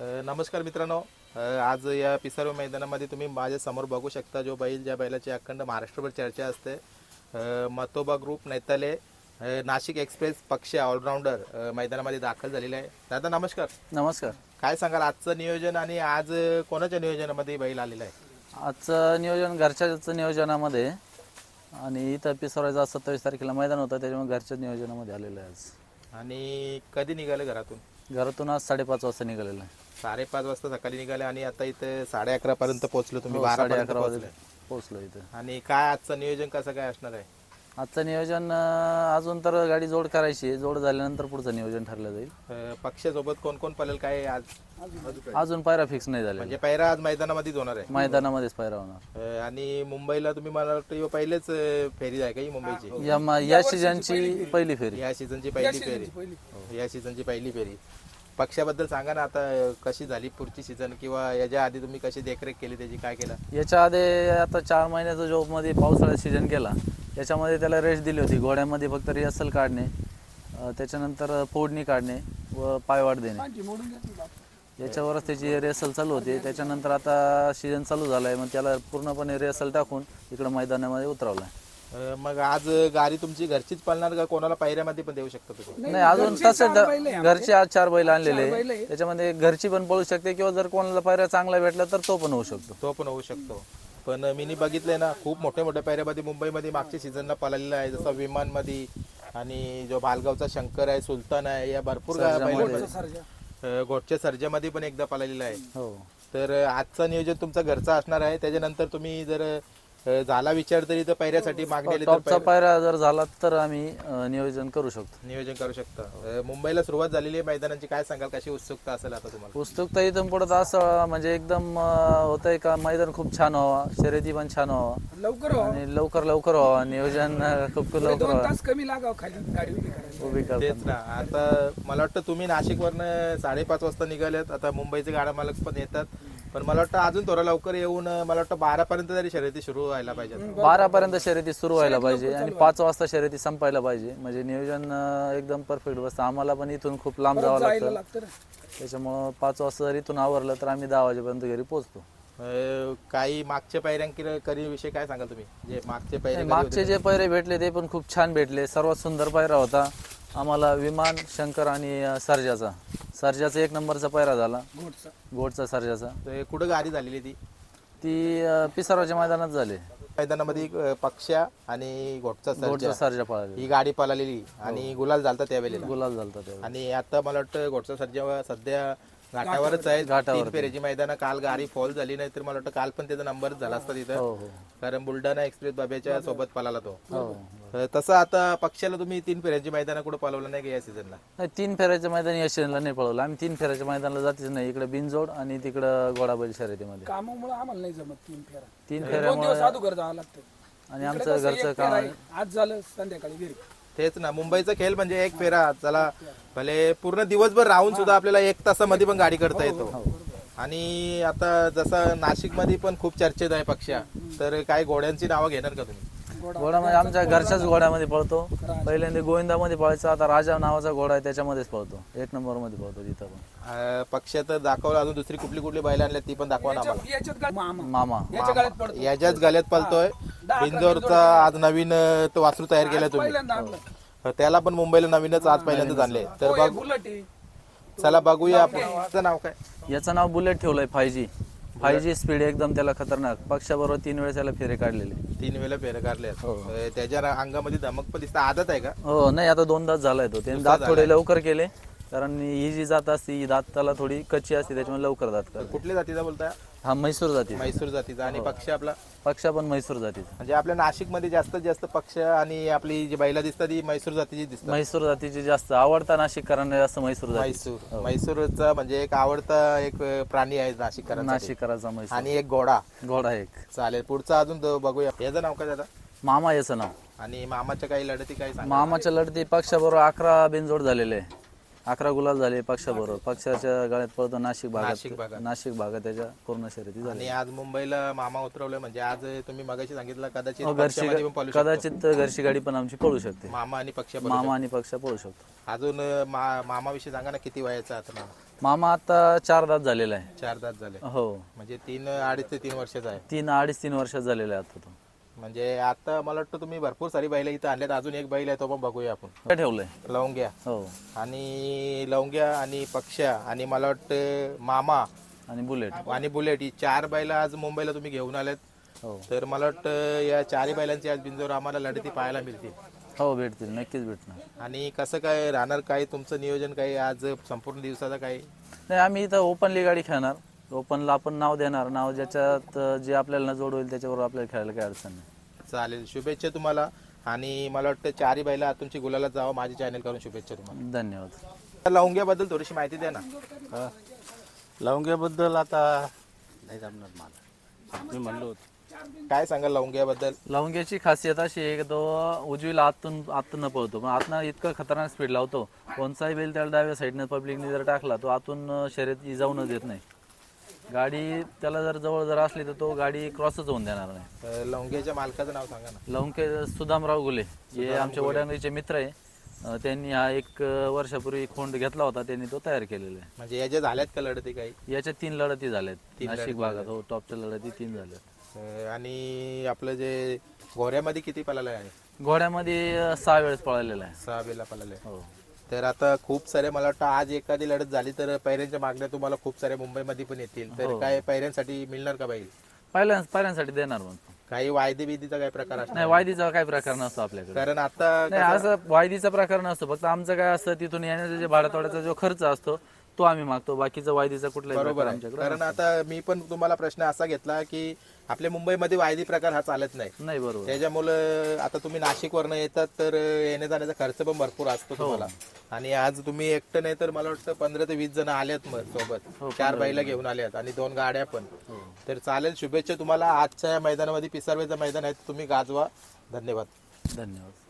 नमस्कार मित्रांनो. आज या पिसारो मैदानामध्ये तुम्ही माझ्यासमोर बघू शकता जो बैल ज्या बैलाची अखंड महाराष्ट्रभर चर्चा असते. मतोबा ग्रुप नेताले नाशिक एक्सप्रेस पक्ष ऑलराऊंडर मैदानामध्ये दाखल झालेले आहे. दादा नमस्कार. नमस्कार. काय सांगाल आजचं नियोजन आणि आज कोणाच्या नियोजनामध्ये बैल आलेला आहे? आजचं नियोजन घरच्याच नियोजनामध्ये आणि इथं पिसोरायचं सत्तावीस तारखेला मैदान होतं त्याच्यामुळे घरच्याच नियोजनामध्ये आलेलं आहे आज. आणि कधी निघाले घरातून? घरातून आज साडेपाच वाजता निघालेलं आहे. साडेपाच वाजता सकाळी निघाले आणि आता इथे साडे अकरा पर्यंत पोहोचलो तुम्ही हो, बारा साडे पर्यंत अकरा वाजले. पोहोचले. पोहोचलो इथं. आणि काय आजचं नियोजन कसं काय असणार आहे? आजचं नियोजन अं, अजून तर गाडी जोड करायची आहे. जोड झाल्यानंतर पुढचं नियोजन ठरलं जाईल. अ, पक्षासोबत कोण कोण पळेल काय आज? अजून पायरा फिक्स नाही झाले म्हणजे पैरा आज मैदानामध्येच होणार आहे. मैदानामध्येच पायरा होणार. अ, आणि मुंबईला तुम्ही मला वाटतं ह्यो पहिलेच अ, फेरी आहे का ही मुंबईची? या म- या सीजनची पहिली फेरी. या सीझनची पहिली फेरी. हो, या सीझनची पहिली फेरी. पक्षाबद्दल सांगा ना आता अ, कशी झाली पुढची सीझन किंवा याच्या आधी तुम्ही कशी देखरेख केली त्याची काय केलं? याच्या आधी आता चार महिन्याचा जॉबमध्ये पावसाळ्यात सीजन केला. याच्यामध्ये त्याला रेस्ट दिली होती. घोड्यामध्ये फक्त रिहर्सल काढणे त्याच्यानंतर फोडणी काढणे व पायवाट देणे. याच्यावरच त्याची रिहर्सल चालू होती. त्याच्यानंतर आता सीजन चालू झाला आहे मग त्याला पूर्णपणे रिहर्सल टाकून इकडं मैदानामध्ये उतरवलं आहे मग आज गाडी तुमची घरचीच पळणार का कोणाला पायऱ्यामध्ये पण देऊ शकता तुम्ही? नाही अजून तसं घरचे आज चार बैल आणलेले. आहे. त्याच्यामध्ये घरची पण पळू शकते किंवा जर कोणाला पायऱ्या चांगला भेटला तर तो पण होऊ शकतो. तो पण होऊ शकतो. पण मी बघितलंय ना खूप मोठ्या मोठ्या पायऱ्यामध्ये मुंबईमध्ये मागच्या सीझनला पळालेला आहे. जसं विमानमध्ये आणि जो भालगावचा शंकर आहे सुलतान आहे या भरपूर गोटच्या सर्जामध्ये. पण एकदा पळालेला आहे. हो. तर आजचं नियोजन तुमचं घरचं असणार आहे. त्याच्यानंतर तुम्ही जर झाला विचार तरी तर पैऱ्यासाठी मागणी टॉपचा पायरा जर झाला तर आम्ही अं, नियोजन करू शकतो. नियोजन करू शकता. अ, मुंबईला सुरुवात झालेली आहे मैदानाची. काय सांगाल? कशी उत्सुकता असेल आता तुम्हाला? पुस्तक तर इथून पुढं असं म्हणजे एकदम अं, होतंय का मैदान खूप छान व्हावा शर्यती पण छान व्हावा. लवकर. आणि लवकर लवकर व्हावा. नियोजन अं, खूप खूप लवकर दोन व्हावं. तास कमी लागाव खाली गाडी उभी करायला. उभी करतात तेच ना. आता मला वाटतं तुम्ही नाशिकवरनं साडेपाच वाजता निघालेत आता मुंबईचे गाडा मालक पण येतात. पण मला वाटतं अजून थोडं लवकर येऊन मला वाटतं बारा पर्यंत तरी शर्यती सुरू व्हायला पाहिजे बारा पर्यंत शर्यती सुरू व्हायला पाहिजे आणि पाच वाजता शर्यती संपायला पाहिजे. म्हणजे नियोजन अं, एकदम परफेक्ट बसतं. आम्हाला पण इथून खूप लांब जावं लागतं. त्याच्यामुळं पाच वाजता जर इथून आवरलं तर आम्ही दहा वाजेपर्यंत घरी पोहोचतो. अं, काही मागच्या पायऱ्यांकी करी विषय काय सांगाल तुम्ही? जे मागचे पायरे मागचे जे पैरे भेटले ते पण खूप छान भेटले. सर्वात सुंदर पायरा होता आम्हाला विमान शंकर आणि अं, सर्जाचा. सर्जाचा एक नंबरचा पायरा झाला. घोटचा गोडचा सर्जाचा. ते कुठं गाडी झालेली ती? ती अं, पिसाराच्या मैदानात झाले. मैदानामध्ये अं, पक्षा आणि घोटचा गोडचा सर्जा. सर्जा पळाले ही गाडी पळालेली. आणि गुलाल झालता त्यावेळेला. गुलाल झालता त्यावेळी आणि आता मला वाटतं घोटचा सर्जा सध्या घाटावरच आहे. तीन फेऱ्याची मैदान काल गाडी फॉल झाली नाही तर मला वाटतं काल पण त्याचा नंबर झाला असता तिथं. हो हो. कारण बुलढाणा एक्सप्रेस बाब्याच्या सोबत पळाला तो. हो. तसं आता पक्षाला तुम्ही तीन फेऱ्याची मैदान कुठं पळवलं नाही का या सीझनला नाही तीन फेऱ्याच्या मैदानी यशनला नाही पळवलं. आम्ही तीन फेऱ्याच्या मैदानाला जातीच नाही. इकडे बिनजोड आणि तिकडं घोडाबैल शर्यतीमध्ये. कामामुळे आम्हाला नाही जमत तीन फेरा तीन दोन फेऱ्यामुळे जावं लागतं. आणि आमचं घरचं काम. आज झालं संध्याकाळी घरी तेच ना मुंबईचा खेळ म्हणजे एक फेरा. चला भले पूर्ण दिवसभर राहून सुद्धा आपल्याला एक तासामध्ये पण गाडी करता येतो. आणि आता जसं नाशिकमध्ये पण खूप चर्चेत आहे पक्षा. तर काय घोड्यांची नावं घेणार का तुम्ही? घोडा म्हणजे आमच्या घरच्याच घोड्यामध्ये पळतो. पहिल्यांदा गोविंदामध्ये पळायचा आता राजा नावाचा घोडा आहे त्याच्यामध्येच पळतो. एक नंबरमध्ये पळतो तिथं पण. पक्ष तर दाखवलं अजून दुसरी कुठली कुठली बैल आणल्या ती पण दाखवा ना आम्हाला. मामा. याच्याच गाल्यात पळतोय. बिंदोरचा आज नवीन अं, तो वासरू तयार केलाय तुम्ही. पहिल्यांदा आणलं. त्याला पण मुंबईला नवीनच आज पहिल्यांदाच आणले तर हो, बघ. हे बुलेट आहे. चला बघूया आपण. तुझं नाव काय? याचं नाव बुलेट ठेवलंय five G. Five G speed एकदम त्याला खतरनाक. पक्षाबरोबर तीन वेळेस त्याला फेरे काढलेले. तीन वेळेला फेर काढले हो. त्याच्या रा- अंगामध्ये धमक पण दिसतं. आदत आहे का? हो नाही आता दोन दात झालाय तो. त्याने दात थोडे लवकर केले. कारण ही जी जात असते ही दात त्याला थोडी कच्ची असते त्याच्यामुळे लवकर दात करते. कुठल्या जातीचा बोलताय? हा म्हैसूर जाती. म्हैसूर जातीचा. आणि पक्ष आपला? पक्षा पण म्हैसूर जातीचा. म्हणजे आपल्या नाशिकमध्ये जास्तीत जास्त पक्ष आणि आपली जी बैला दिसतात ती म्हैसूर जातीची दिसतात. म्हैसूर जातीची जास्त आवडता नाशिककरांना जास्त म्हैसूर जाती. म्हैसूर. म्हैसूरचा म्हणजे एक आवडता एक प्राणी आहे नाशिककरांचा नाशिककरांचा म्हैसूर. आणि एक घोडा. घोडा एक. चालेल पुढचा अजून तो बघूया. याचं नाव काय दादा? मामा याचं नाव. आणि मामाच्या काही लढती काय सांग. मामाच्या लढती पक्षाबरोबर अकरा बिनजोड झालेले. आहे अकरा गुलाल झाले पक्षाबरोबर. पक्षाच्या गाड्यात पळतो नाशिक नाशिक भागात. भागात. नाशिक भागात त्याच्या पूर्ण शर्यती झाली. आणि आज मुंबईला मामा उतरवलं म्हणजे आज तुम्ही मगाशी सांगितलं कदाचित हो, घरची पक्षामध्ये पण पळू शकतो. कदाचित घरची गाडी पण आमची पळू शकते. मामा आणि पक्ष मामा आणि पक्ष पळू शकतो. अजून अं, मा- मामाविषयी सांगा ना किती वयाचा आता मामा? मामा आता चार दात झालेला आहे. चार दात झाले. हो. म्हणजे तीन अडीच ते तीन वर्षाचा आहे. तीन अडीच तीन वर्षात झालेला आहे आता तो. म्हणजे आता मला वाटतं तुम्ही भरपूर सारी बैल इथं आणल्यात. अजून एक बैल आहे तो पण बघूया आपण. काय ठेवलंय? लवंग्या. हो. आणि लवंग्या आणि पक्ष्या आणि मला वाटतं मामा आणि बुलेट. आणि बुलेट. ही चार बैला आज मुंबईला तुम्ही घेऊन आलेत. हो. तर मला वाटतं या चारही बैलांची आज बिंजोर आम्हाला लढती पाहायला मिळतील. हो भेटतील. नक्कीच भेटणार. आणि कसं काय राहणार काय तुमचं नियोजन काय आज संपूर्ण दिवसाचं काय? नाही आम्ही इथं ओपनली गाडी खेळणार. ओपनला आपण नाव देणार. नाव ज्याच्यात जे आपल्याला जोड होईल त्याच्यावर आपल्याला खेळायला काही अडचण नाही. चालेल. शुभेच्छा तुम्हाला. आणि मला वाटतं चारही बैला तुमची गुलाला जावं माझी चॅनल करून शुभेच्छा तुम्हाला. धन्यवाद. लवंग्याबद्दल थोडीशी माहिती द्या ना. लवंग्याबद्दल आता नाही जमणार मला. मी म्हणलो होतो. काय सांगाल लवंग्याबद्दल? लवंग्याची खासियत अशी आहे की तो उजवीला आतून आतून पळतो. पण आतनं इतकं खतरनाक स्पीड लावतो. कोणताही बैल त्याला डाव्या साईडनं पब्लिकने जर टाकला तो आतून अं, शर्यत जाऊनच देत नाही. गाडी त्याला जर जवळ जर असली तर तो गाडी क्रॉसच होऊन देणार नाही. तर लवंग्याच्या मालकाचं नाव सांगा ना. लवंके सुदामराव गुले. हे आमच्या वडांगरीचे मित्र आहे. अं, त्यांनी हा एक अं, वर्षापूर्वी खोंड घेतला होता. त्यांनी तो तयार केलेला आहे. म्हणजे याच्या झाल्यात का लढती काही? याच्या तीन लढती झाल्यात. नाशिक भागात. हो टॉपच्या लढती तीन झाल्यात. अं, आणि आपलं जे गोऱ्यामध्ये किती पळालं आहे घोड्यामध्ये अं, सहा वेळेस पळालेला आहे. सहा बेला पळाले हो. तर आता खूप सारे मला वाटतं आज एखादी लढत झाली तर पैऱ्यांच्या मागण्या तुम्हाला खूप साऱ्या मुंबईमध्ये पण येतील. तर काय पैऱ्यांसाठी मिळणार का बैल पहिल्या पहिल्यांसाठी देणार मग काही वायदे बिदीचा काही प्रकार असणार? नाही वायदीचा काही प्रकार नसतो आपल्याकडे. कारण आता नाही असं वायदीचा प्रकार नसतो. फक्त आमचं काय असतं तिथून येण्याचा जे भाडातोड्याचा जो खर्च असतो तो आम्ही मागतो. बाकीचा वायदीचा कुठलाही बरोबर प्रकार आहे. आमच्याकडे कारण आता मी पण तुम्हाला प्रश्न असा घेतला की आपल्या मुंबईमध्ये वायदी प्रकार हा चालत नाही. नाही बरोबर. त्याच्यामुळं आता तुम्ही नाशिक वरनं येतात तर येण्या जाण्याचा खर्च पण भरपूर असतो तुम्हाला. आणि आज तुम्ही एकटं नाही तर मला वाटतं पंधरा ते वीस जण आलेत मग सोबत. चार बैला घेऊन आल्यात आणि दोन गाड्या पण. तर चालेल शुभेच्छा तुम्हाला. आजच्या या मैदानामध्ये पिसारवेचं मैदान आहे तुम्ही गाजवा. धन्यवाद. धन्यवाद.